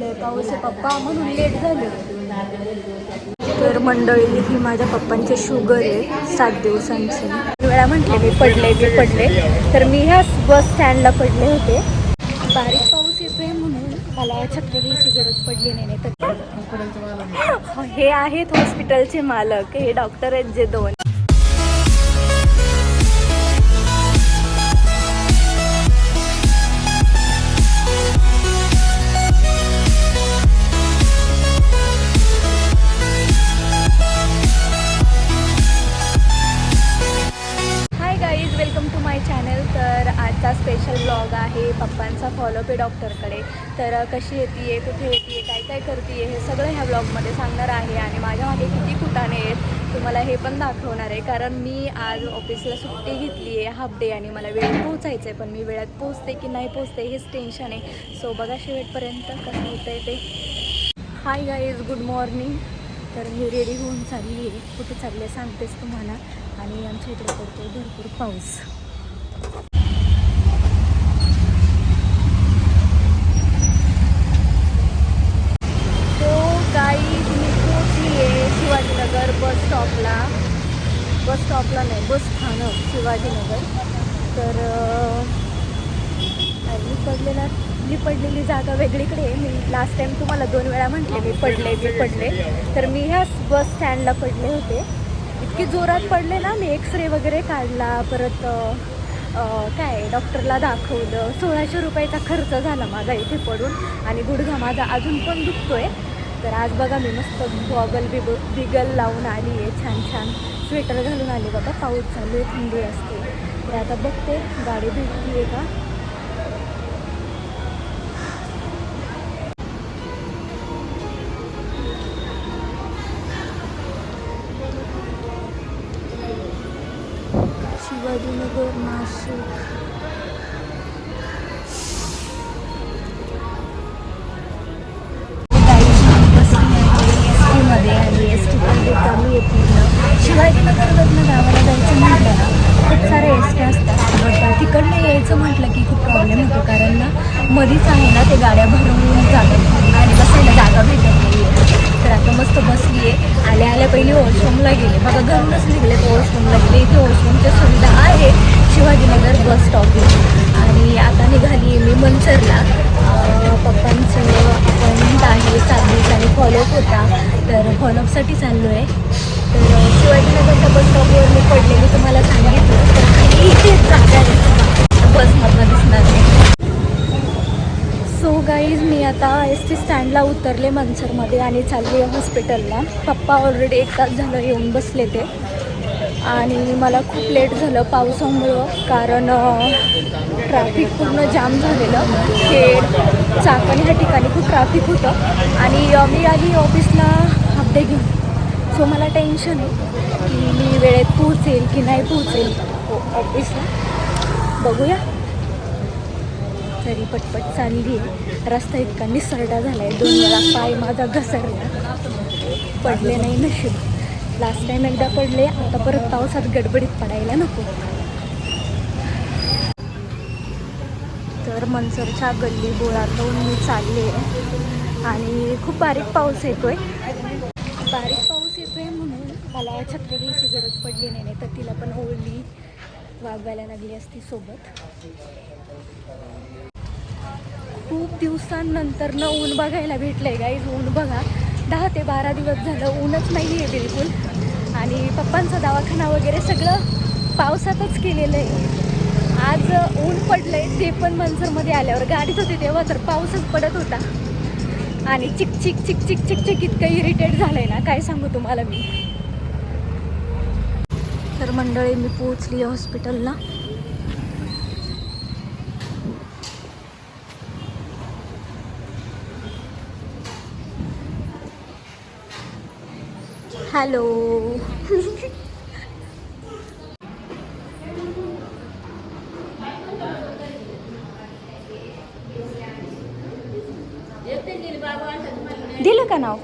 लय पाऊस आहे पप्पा म्हणून लेट झाले. तर मंडळी ही माझ्या पप्पांची शुगर आहे सात दिवसांची. वेळा म्हटले मी पडले मी पडले. तर मी ह्याच बस स्टँडला पडले होते. बारीक पाऊस येतोय म्हणून मला छत्री घ्यायची गरज पडली नाही नाही तर हे आहेत हॉस्पिटलचे मालक हे डॉक्टर आहेत जे दोन. तर कशी येते कुठे येते काय काय करते हे सगळं ह्या ब्लॉगमध्ये सांगणार आहे आणि माझ्या मागे किती कुटाणे आहेत तुम्हाला हे पण दाखवणार आहे. कारण मी आज ऑफिसला सुट्टी घेतली आहे हाफ डे आणि मला वेळेत पोहोचायचं आहे पण मी वेळेत पोहोचते की नाही पोहोचते हेच टेन्शन आहे. सो बघा शेवटपर्यंत कसं होतं आहे ते. हाय गाईज गुड मॉर्निंग तर मी रेडी होऊन चालली आहे कुठे चालले सांगतेच तुम्हाला. आणि आमच्या इकडे पडतो भरपूर पाऊस तो गाई मी पोचली आहे शिवाजीनगर बस स्टॉपला बस स्टॉपला नाही बस स्थानक शिवाजीनगर. तर मी पडलेला मी पडलेली जागा वेगळीकडे आहे. मी लास्ट टाईम तुम्हाला दोन वेळा म्हटले मी पडले मी पडले. तर मी ह्याच बस स्टँडला पडले होते. इतकी जोरात पडले ना मी एक्सरे वगैरे काढला. परत काय डॉक्टरला दाखवलं. सोळाशे रुपयाचा खर्च झाला माझा इथे पडून. आणि गुडघा माझा अजून पण दुखतोय. तर आज बघा मी मस्त गॉगल बिब बिगल लावून आली आहे. छान छान स्वेटर घालून आली बाबा पाऊस चालू आहे थंडी असते. तर आता बघते गाडी भेटती आहे का? शिवाजीनगर नाशिक. प्रॉब्लेम होतो कारण ना मधीच आहे ना ते गाड्या भरवून जातात. आणि बसायला जागा भेटत नाही तर आता मस्त बसली आहे आल्या आल्या पहिले वॉशरूमला गेले. बघा घरूनच निघले तर वॉशरूमला गेले. इथे वॉशरूमच्या सुविधा आहे. शिवाजीनगर बस स्टॉपला आणि आता निघाली मी मनसरला पप्पांचं अपॉइंटमेंट आहे. सात आणि फॉलोअप होता. तर फॉलोअपसाठी चाललो आहे तर शिवाजीनगरच्या बस स्टॉपवर मी पडले मी तुम्हाला सांगितलं. तर इथेच जागा गाईज मी आता एस टी स्टँडला उतरले मनसरमध्ये आणि चालली आहे हॉस्पिटलला पप्पा ऑलरेडी एक तास झालं येऊन बसले ते. आणि मला खूप लेट झालं पावसामुळं कारण ट्रॅफिक पूर्ण जाम झालेलं. खेड चाकण ह्या ठिकाणी खूप ट्रॅफिक होतं. आणि मी आली ऑफिसला हप्ते घेऊन. सो मला टेन्शन आहे की मी वेळेत पोहोचेल की नाही पोहोचेल. ऑफिसला बघूया. तरी पटपट चालली आहे. रस्ता इतका निसरडा झाला आहे दोन वेळा पाय माझा घसरला. पडले नाही नशीब. लास्ट टाइम एकदा पडले आता परत पावसात गडबडीत पडायला नको. तर मनसरच्या गल्ली बोळातून मी चालले आणि खूप बारीक पाऊस येतोय. बारीक पाऊस येतोय म्हणून मला छत्री घ्यायची गरज पडली नाही नाही तर तिला पण ओढली. वागवायला लागली असती सोबत. खूप दिवसांनंतर न ऊन बघायला भेटलंय गाईज ऊन बघा. दहा ते बारा दिवस झालं ऊनच नाही आहे बिलकुल. आणि पप्पांचा दवाखाना वगैरे सगळं पावसातच केलेलं आहे आज ऊन पडलंय ते पण मनसरमध्ये आल्यावर. गाडीत होते तेव्हा तर पाऊसच पडत होता. आणि चिक चिक चिक चिक चिक चिक इतकं इरिटेट झालंय ना काय सांगू तुम्हाला मी. तर मंडळी मी पोहोचली हॉस्पिटलला. हॅलो. दिलं का नाव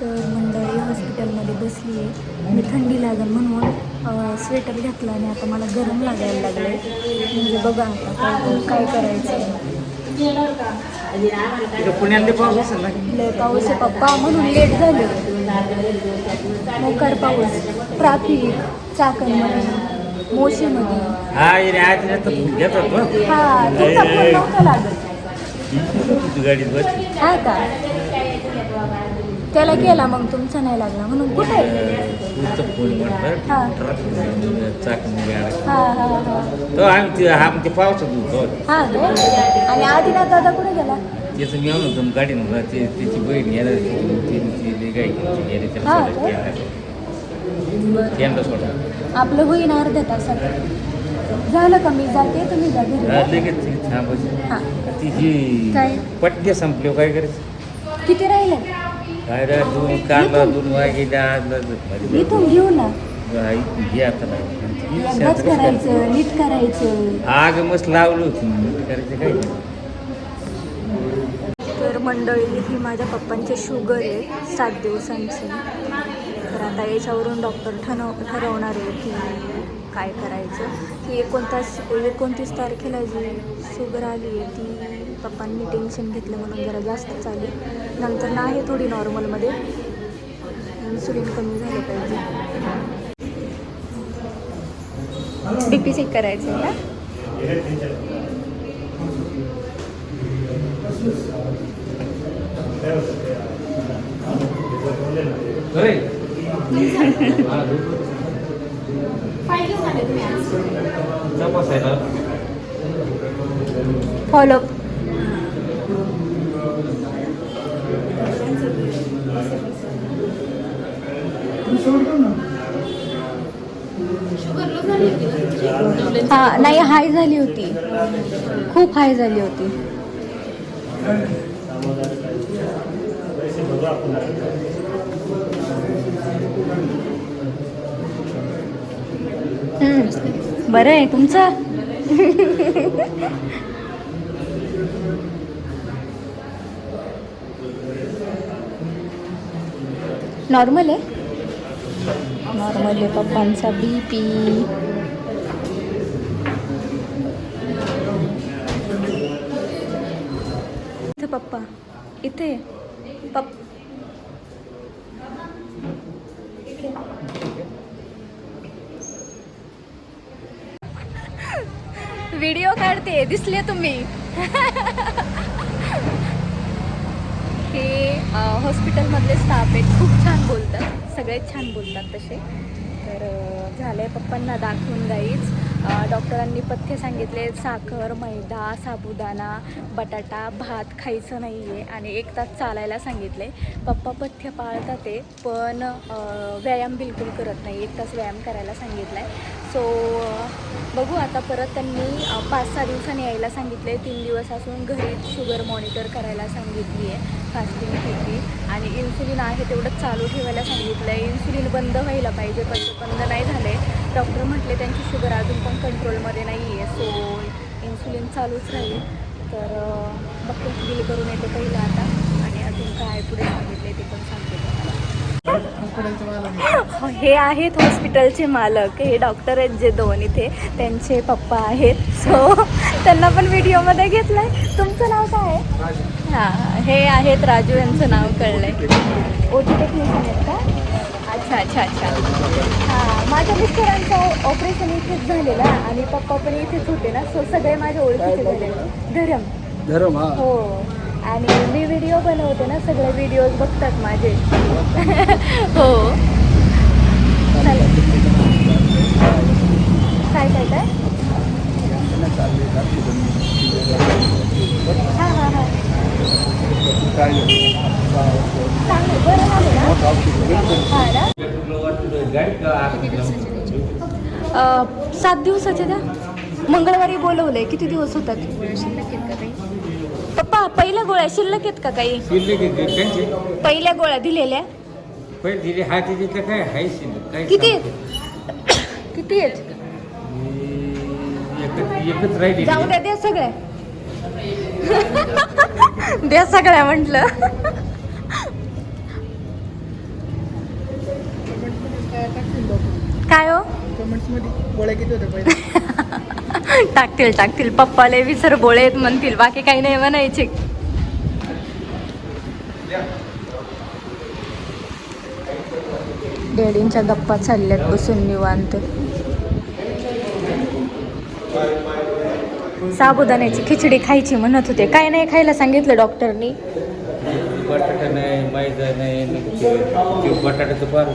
तर मंडळी हॉस्पिटलमध्ये बसली आहे. मी थंडी लागेल म्हणून स्वेटर घातला आणि आता मला गरम लागायला लागले म्हणजे बघा आता काय करायचं पाऊस असेल ना? लय पाऊस आहे पप्पा म्हणून लेट झाले मोकार पाऊस. ट्राफिक चाकणमध्ये मोशीमध्ये. हा हा तुमचा फोन नव्हता लागत. हा का? त्याला केला मग तुमचा नाही लागला. म्हणून कुठे? आम्ही पावसात होतो. हा आणि आदिनाथ दादा कुठे गेला? त्याचं मी होतो ते त्याची बहीण गेली? गेला. सोडा. आपलं होईन अर्ध्या तासात. झालं का मी? जाते तुम्ही जा हा, लगेच ती तिची काय? पट्टे संपले काय करायचं? किती राहिले? दोन दोन वागे इथून घेऊ ना. घे आता नाही एकदाच करायचं नीट करायचं. आग मस्त लावलं होतं करायचं काय तर मंडळी ही माझ्या पप्पांची शुगर आहे सात दिवसांची. तर आता याच्यावरून डॉक्टर ठरव ठरवणार आहे की काय करायचं. की एकोणतास एकोणतीस तारखेला जी शुगर आली आहे ती पप्पांनी टेन्शन घेतलं म्हणून जरा जास्तच आली नंतर ना आहे थोडी नॉर्मलमध्ये इन्सुलिन कमी झालं पाहिजे. बी पी चेक करायचं आहे का फॉलो हा नाही हाय झाली होती. खूप हाय झाली होती. बरं आहे तुमचं? नॉर्मल आहे? नॉर्मल आहे पप्पांचा बी पी इथे पप्पा इथे. पप व्हिडिओ काढते दिसले तुम्ही. हे हॉस्पिटलमधले स्टाफ आहेत खूप छान बोलतात. सगळेच छान बोलतात तसे. तर झालं आहे पप्पांना दाखवून गाईच. डॉक्टरांनी पथ्य सांगितले साखर मैदा साबुदाणा बटाटा भात खायचं नाही आहे आणि एक तास चालायला सांगितले. पप्पा पथ्य पाळतात ते पण व्यायाम बिलकुल करत नाही. एक तास व्यायाम करायला सांगितला आहे सो बघू आता परत त्यांनी पाच सहा दिवसांनी यायला सांगितले. तीन दिवस असून घरी शुगर मॉनिटर करायला सांगितली आहे फास्टिंग ठेवली आणि इन्सुलिन आहे तेवढं चालू ठेवायला सांगितलं आहे इन्सुलिन बंद व्हायला पाहिजे पण बंद नाही झाले. डॉक्टर म्हटले त्यांची शुगर अजून पण कंट्रोलमध्ये नाही आहे. सो इन्सुलिन चालूच राहील. तर बघते बिल करून येते पहिलं आता. आणि अजून काय पुढे सांगितले ते पण सांगते हो, आहेत हॉस्पिटलचे मालक. हे डॉक्टर आहेत जे दोन इथे. त्यांचे पप्पा आहेत. सो त्यांना पण व्हिडिओमध्ये घेतलंय. तुमचं नाव काय आहे? हां हे आहेत राजू यांचं नाव कळलंय. ओ टी टेक्निशियन आहेत का? अच्छा अच्छा अच्छा. हां माझ्या मिस्टरांचं ऑपरेशन इथेच झालेलं आणि पप्पा पण इथेच होते ना सो सगळे माझ्या ओळखीचे झाले धरम. धरम हा. हो. आणि मी व्हिडिओ बनवते ना सगळे व्हिडिओज बघतात माझे. हो. चालेल. काय काय काय? हां हां हां. चांगलं बरं झालं ना? हां सात दिवसाच्या द्या. मंगळवारी बोलवलंय. किती दिवस होतात? पप्पा पहिल्या गोळ्या शिल्लक आहेत का काही? पहिल्या गोळ्या दिलेल्या? किती किती आहेत? जाऊ द्या द्या सगळ्या. द्या सगळ्या म्हटलं. काय हो? टाकतील टाकतील. पप्पाला विसर बोळे आहेत म्हणतील. बाकी काही नाही म्हणायचे. डॅडींच्या गप्पा चालल्यात बसून निवांत. साबुदाण्याची खिचडी खायची म्हणत होते. काय नाही खायला सांगितलं डॉक्टरनी बटाटा नाही मैदा नाही बटाट्याचं पार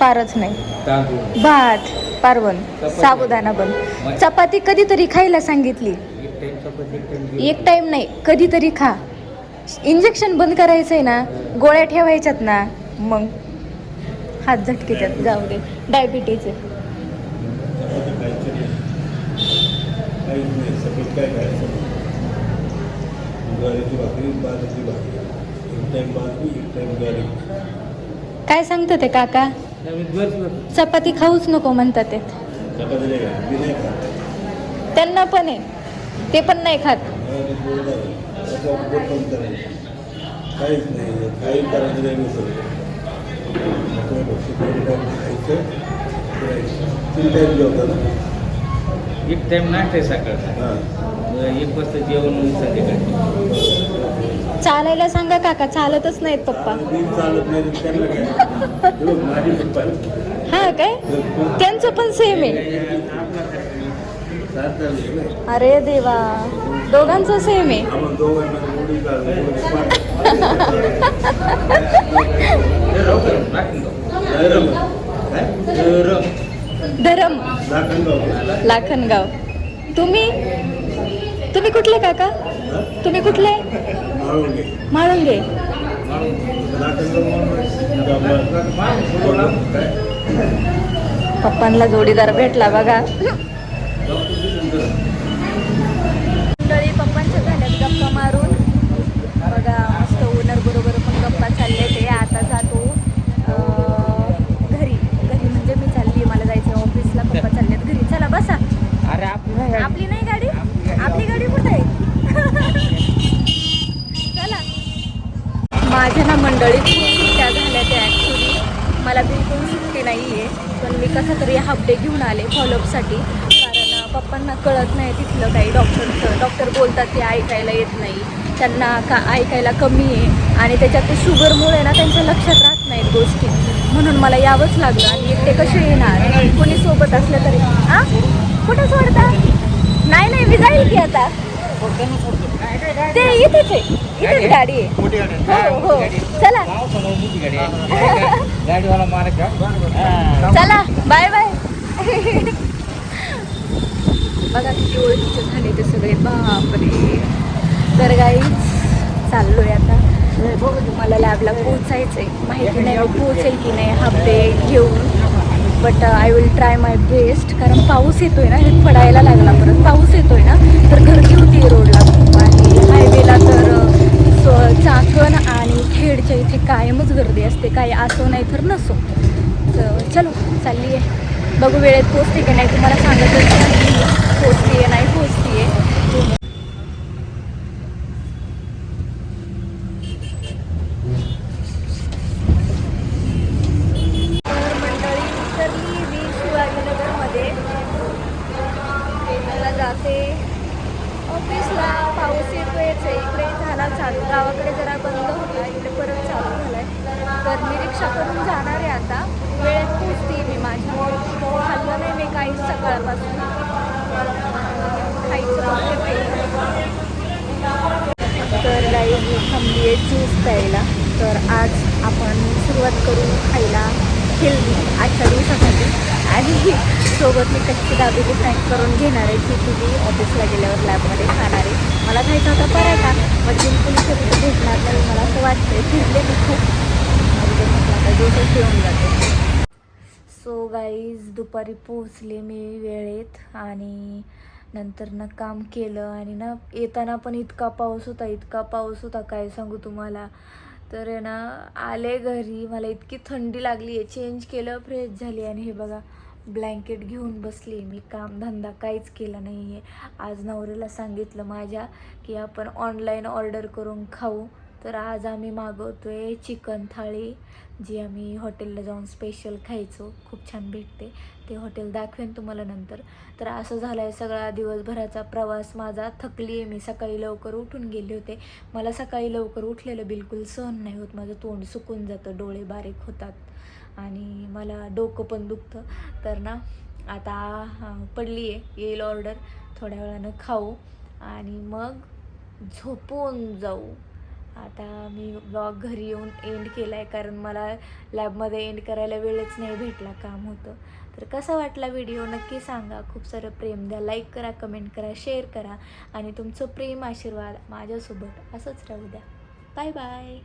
फारच नाही. तांदूळ. भात पारवण साबुदाणा बन चपाती कधीतरी खायला सांगितली. एक टाइम चपाती एक टाइम एक टाइम नाही कधीतरी खा. इंजेक्शन बंद करायचं आहे ना गोळ्या ठेवायच्यात ना मग हात झटके त्यात. जाऊ दे डायबिटीज आहे. चपाती खायची नाही काहीच नाही सगळं काय खायचं ज्वारीची भाकरी बाजरीची भाकरी एक टाईम बाजरी एक टाईम ज्वारी काय सांगतं ते काका? चपाती खाऊच नको म्हणतात ते. नाही नाही त्यांना पण आहे. ते पण नाही खात. काहीच नाही काही करायचं नाही. तीन टाईम जेवतात एक टाइम नाश्ता आहे सकाळचा. हां. एक वाजता जेवण संध्याकाळी. चालायला सांगा काका चालतच नाहीत पप्पा. काय हा काय? त्यांचं पण सेम आहे. अरे देवा दोघांचं सेम आहे. धरम. लाखनगाव. तुम्ही? तुम्ही कुठले काका? तुम्ही कुठले? म्हाळुंगे पप्पांना जोडीदार भेटला बघा मंडळी पप्पांच्या झाल्यात गप्पा मारून बघा मस्त ओनर बरोबर पण गप्पा चालले ते आता जातो अं, घरी घरी म्हणजे मी चालली मला जायचं ऑफिसला पप्पा चाललेत घरी चला बसा अरे आपली आपली नाही गाडी आपली गाडी कुठे आहे चला माझ्या ना मंडळी खूप सुट्ट्या झाल्या त्या ॲक्च्युली मला बिलकुल सुट्टी नाही आहे पण मी कसं तरी हाफ डे घेऊन आले फॉलोअपसाठी कारण पप्पांना कळत नाही तिथलं काही डॉक्टरचं डॉक्टर बोलतात ते ऐकायला येत नाही. त्यांना का ऐकायला कमी आहे. आणि त्याच्यात ते शुगरमुळे ना त्यांच्या लक्षात राहत नाहीत गोष्टी. म्हणून मला यावंच लागलं. आणि एकटे कसे येणार? कोणी सोबत असलं तरी. हां कुठं सोडता? नाही नाही मी जाईल की आता? ते इथेच आहे. इथेच गाडी आहे? हो हो. चला. चला. Bye bye. बघा किती ओळखीचे झाले ते सगळे. बापरे. तर गाईच चाललोय आता. मला लॅबला पोचायचंय माहिती नाही पोचेल की नाही डे घेऊन. But I will try my best कारण पाऊस येतोय ना हे पडायला लागला परत. पाऊस येतोय ना तर गर्दी होती रोडला खूप. आणि हायवेला तर चाकण आणि खेडच्या इथे कायमच गर्दी असते. काय असो नाही तर नसो. तर चलो चालली आहे बघू वेळेत पोचते की नाही. तुम्हाला सांगत पोचते आहे नाही पोचते आहे जाते ऑफिसला पाऊस येतोयच आहे इकडे झाला चालू. गावाकडे जरा बंद होता इकडे परत चालू झालाय. तर मी रिक्षा करून जाणार आहे आता. वेळेत पोचते मी माझ्या खाल्लं नाही मी काही सकाळपासून. खायचं तर गाई मी थांबली आहे ज्यूस प्यायला. तर आज आपण सुरुवात करू खायला. हेल्दी आजच्या दिवसात. आणि सोबत मी कच्ची दाबेली फ्रँक करून घेणार आहे ती तुझी ऑफिसला गेल्यावर लॅबमध्ये खाणार आहे. मला खायचा होता पराठा मग बिलकुल इथे भेटणार नाही मला असं वाटतंय. फिरले मी खूप. आता ज्यूसच घेऊन जाते. सो गाईज दुपारी पोचले मी वेळेत आणि नंतर ना काम केलं आणि ना येताना पण इतका पाऊस होता इतका पाऊस होता काय सांगू तुम्हाला. तर आहे ना आले घरी मला इतकी थंडी लागली आहे. चेंज केलं फ्रेश झाली आणि हे बघा ब्लँकेट घेऊन बसली मी. काम धंदा काहीच केला नाही आहे आज नवऱ्याला सांगितलं माझ्या की आपण ऑनलाईन ऑर्डर करून खाऊ. तर आज आम्ही मागवतोय चिकन थाळी जी आम्ही हॉटेलला जाऊन स्पेशल खायचो. खूप छान भेटते. ते हॉटेल दाखवेन तुम्हाला नंतर. तर असं झालं आहे सगळा दिवसभराचा प्रवास माझा थकली आहे मी. सकाळी लवकर उठून गेले होते. मला सकाळी लवकर उठलेलं बिलकुल सहन नाही होत. माझं तोंड सुकून जातं डोळे बारीक होतात आणि मला डोकं पण दुखतं. तर ना आता पडली आहे येईल ऑर्डर थोड्या वेळानं खाऊ आणि मग झोपून जाऊ. आता मी ब्लॉग घरी येऊन एंड केला आहे कारण मला लॅबमध्ये एंड करायला वेळच नाही भेटला काम होतं. तर कसा वाटला व्हिडिओ नक्की सांगा. खूप सारं प्रेम द्या. लाईक करा कमेंट करा शेअर करा. आणि तुमचं प्रेम आशीर्वाद माझ्यासोबत असंच राहू द्या. Bye bye